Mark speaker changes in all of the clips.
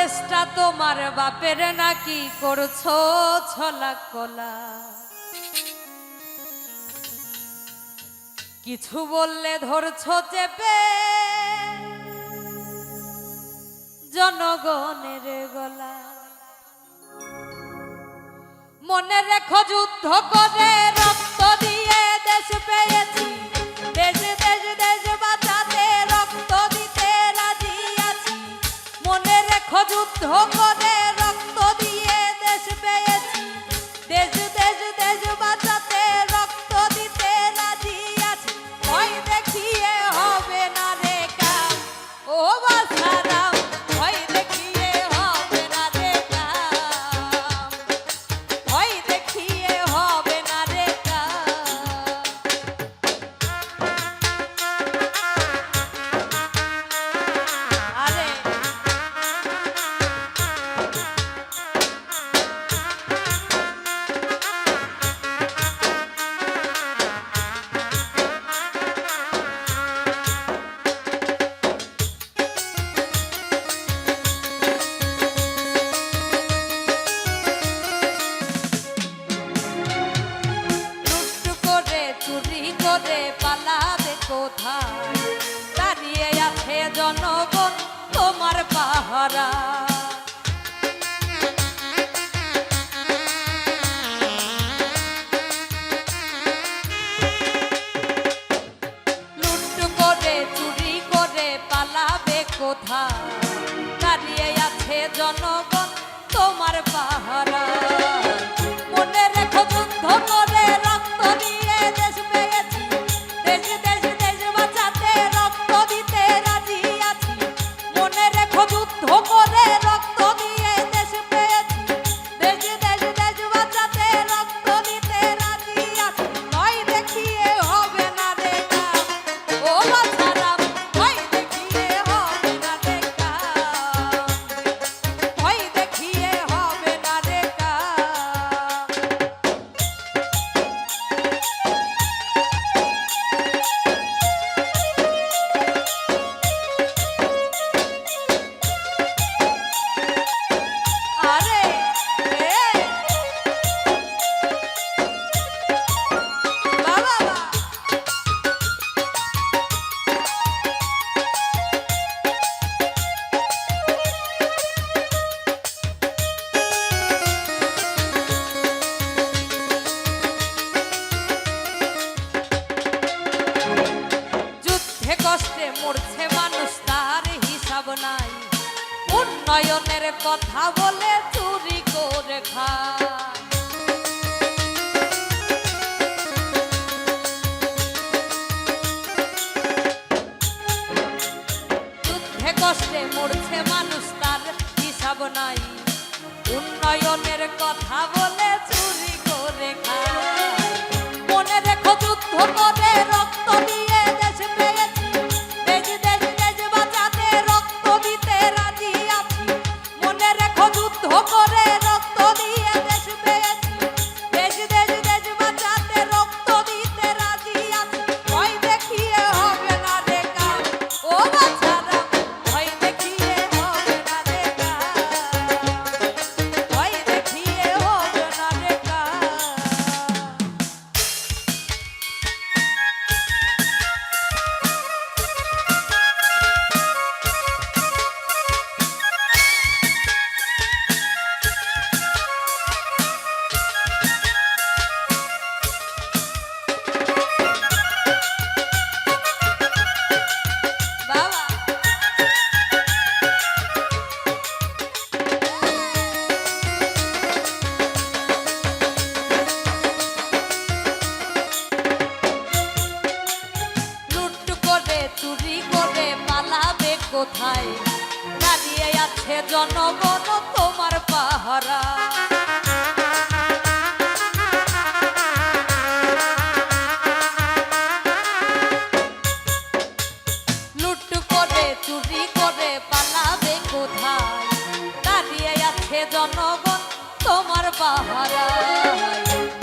Speaker 1: চেষ্টা তোমার বাপের নাকি করছ ছলা কলা? কিছু বললে ধরছো চেপে। জনগণের গলা। মনে রেখো যুদ্ধ করে রক্ত দিয়ে দেশ পেয়ে Oh God. জনগণ তোমার পাহারা। কষ্টে মরছে মানুষ তার হিসাব নাই। উন্নয়নের কথা বলে চুরি করে খায়। loco, আছে জনগণ তোমার পাহারা। জনগণ তোমার পাহারা।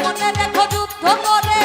Speaker 1: মনে দেখো যুদ্ধ করে